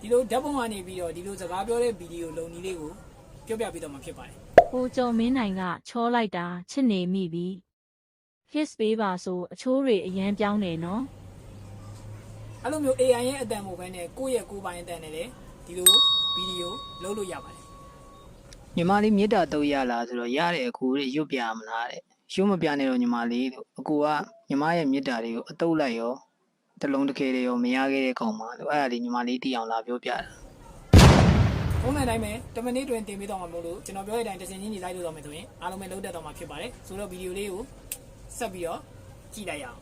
ဒီလိုဓာတ်ပုံကနေပြီးတော့ဒီလိုစကားပြောတဲ့ဗီဒီယိုလုံနည်းလေးကိုပြောပြပေးတော့မှာဖြစ်ပါတယ်ကိုကျော်မင်းနိုင်ကချောလိုက်တာချစ်နေမိပြီ kiss ပေးပါဆိုအချိုးတွေအရန်ပြောင်းနေနော်အဲ့လိုမျိုး AI ရဲ့အတန်မို့ပဲနဲ့ကိုယ့်ရဲ့ကိုယ်ပိုင်အတန်နဲ့လည်းဒီလိုဗီဒီယိုလုပ်လို့ရပါတယ်ညီမလေးမြစ်တာတော့ရလားဆိုတော့ရတဲ့အကူတွေရွတ်ပြမလားတဲ့ရွတ်မပြနဲ့တော့ညီမလေးလို့အကူကညီမရဲ့မြစ်တာတွေကိုအတုပ်လိုက်ရော တစ်လုံးတစ်ခဲတွေရောမရခဲ့တဲ့ကောင်မလို့အဲ့ဒါလေးညီမလေးတီအောင်လာပြောပြတာ။ပုံမှန်တိုင်းပဲ10မိနစ်တွင်တင်ပေးတော့မှာမို့လို့ကျွန်တော်ပြောတဲ့အတိုင်းတစ်စင်ချင်းကြီးလိုက်လို့တော့မယ်ဆိုရင်အားလုံးပဲလုံးတက်တော့မှာဖြစ်ပါတယ်။ဆိုတော့ဗီဒီယိုလေးကိုဆက်ပြီးတော့ကြည့်လိုက်ရအောင်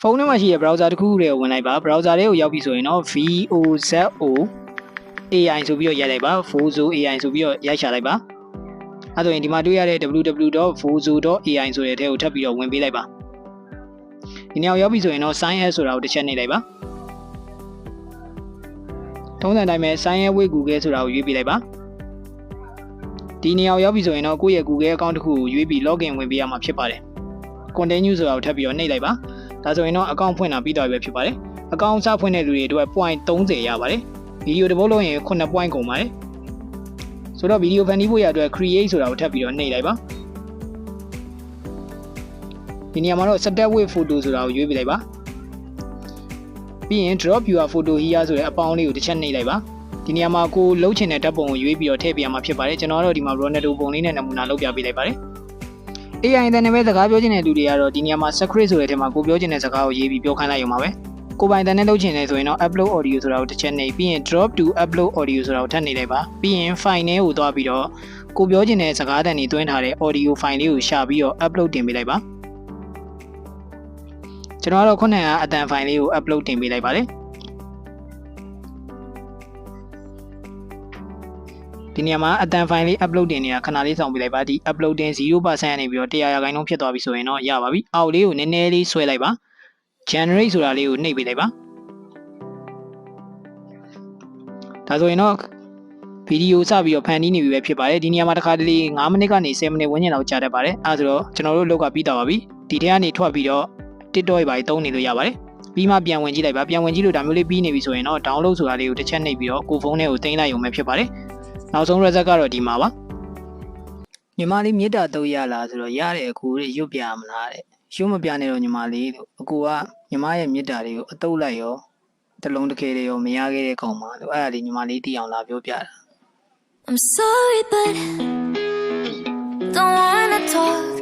ဖုန်းထဲမှာရှိတဲ့ browser တစ်ခုတွေကိုဝင်လိုက်ပါ browser လေးကိုရောက်ပြီဆိုရင်တော့ VOZO AI ဆိုပြီးတော့ရိုက်လိုက်ပါ Vozo AI ဆိုပြီးတော့ရိုက်ချလိုက်ပါအဲဆိုရင်ဒီမှာတွေ့ရတဲ့ www.vozo.ai ဆိုတဲ့ထဲကိုထပ်ပြီးတော့ဝင်ပေးလိုက်ပါ ဒီနေရာကိုရောက်ပြီဆိုရင်တော့ sign up ဆိုတာကိုတစ်ချက်နှိပ်လိုက်ပါထုံးစံတိုင်းပဲ sign up with Google ဆိုတာကိုရွေးပေးလိုက်ပါဒီနေရာကိုရောက်ပြီဆိုရင်တော့ကိုယ့်ရဲ့ Google account တစ်ခုကိုရွေးပြီး login ဝင်ပေးရမှာဖြစ်ပါတယ် continue ဆိုတာကိုထပ်ပြီးတော့နှိပ်လိုက်ပါဒါဆိုရင်တော့ account ဖွင့်တာပြီးသွားပြီပဲဖြစ်ပါတယ် account စဖွင့်တဲ့လူတွေအတွက် point 30ရပါတယ်ဗီဒီယိုတစ်ပုတ်လုံးရင်9 point ကုန်ပါတယ်ဆိုတော့ဗီဒီယိုဖန်တီးဖို့ရအတွက် create ဆိုတာကိုထပ်ပြီးတော့နှိပ်လိုက်ပါ ဒီနေရာမှာတော့ set with photo ဆိုတာကိုရွေးပြလိုက်ပါပြီးရင် drop your photo here ဆိုတဲ့အပေါင်းလေးကိုတစ်ချက်နှိပ်လိုက်ပါဒီနေရာမှာကိုလှုပ်ချင်တဲ့ဓာတ်ပုံကိုရွေးပြီးတော့ထည့်ပြရမှာဖြစ်ပါတယ်ကျွန်တော်ကတော့ဒီမှာ Ronaldo ပုံလေးနဲ့နမူနာလုပ်ပြပေးလိုက်ပါတယ် AI တဲ့နဲ့ပဲစကားပြောချင်တဲ့လူတွေကတော့ဒီနေရာမှာ script ဆိုတဲ့ထဲမှာကိုပြောချင်တဲ့စကားကိုရေးပြီးပြောခိုင်းလိုက်ရုံပါပဲကိုပိုင်တန်နဲ့လုပ်ချင်တယ်ဆိုရင်တော့ upload audio ဆိုတာကိုတစ်ချက်နှိပ်ပြီးရင် drop to upload audio ဆိုတာကိုထပ်နှိပ်လိုက်ပါပြီးရင် file ထဲကိုသွားပြီးတော့ကိုပြောချင်တဲ့စကားတန်တွေတွင်းထားတဲ့ audio file လေးကိုရှာပြီးတော့ upload တင်ပေးလိုက်ပါ ကျွန်တော်ကတော့ခုနကအတန် file လေးကို upload တင်ပေးလိုက်ပါတယ်ဒီနေရာမှာအတန် file လေး upload တင်နေတာခဏလေးစောင့်ပေးလိုက်ပါဒီ upload တင်0%နေပြီးတော့100ရာခိုင်နှုန်းဖြစ်သွားပြီဆိုရင်တော့ရပါပြီအောက်လေးကိုနည်းနည်းလေးဆွဲလိုက်ပါ generate ဆိုတာလေးကိုနှိပ်ပေးလိုက်ပါဒါဆိုရင်တော့ဗီဒီယိုစပြီးတော့ဖန်တီးနေပြီပဲဖြစ်ပါတယ်ဒီနေရာမှာတစ်ခါတလေ9မိနစ်ကနေ10မိနစ်ဝန်းကျင်လောက်ကြာတတ်ပါတယ်အဲဒါဆိုတော့ကျွန်တော်တို့လောက်ကပြီးသွားပါပြီဒီထဲကနေထွက်ပြီးတော့ TikTok တွေပါသုံးနေလို့ရပါတယ်ပြီးမှပြန်ဝင်ကြည့်လိုက်ပါပြန်ဝင်ကြည့်လို့ဒါမျိုးလေးပြီးနေပြီဆိုရင်တော့ download ဆိုတာလေးကိုတစ်ချက်နှိပ်ပြီးတော့ကိုဖုန်းထဲကိုတင်လိုက်ရုံပဲဖြစ်ပါတယ်နောက်ဆုံး result ကတော့ဒီမှာပါညီမလေးမြစ်တာတော့ရလားဆိုတော့ရတဲ့အကူတွေရွတ်ပြမလားတဲ့ရွတ်မပြနဲ့တော့ညီမလေးလို့အကူကညီမရဲ့မြစ်တာတွေကိုအတုပ်လိုက်ရောတစ်လုံးတစ်ခဲတွေရောမရခဲ့တဲ့ကောင်မလို့အဲ့ဒါလေးညီမလေးတီအောင်လာပြောပြတာ I'm sorry, but don't wanna talk. I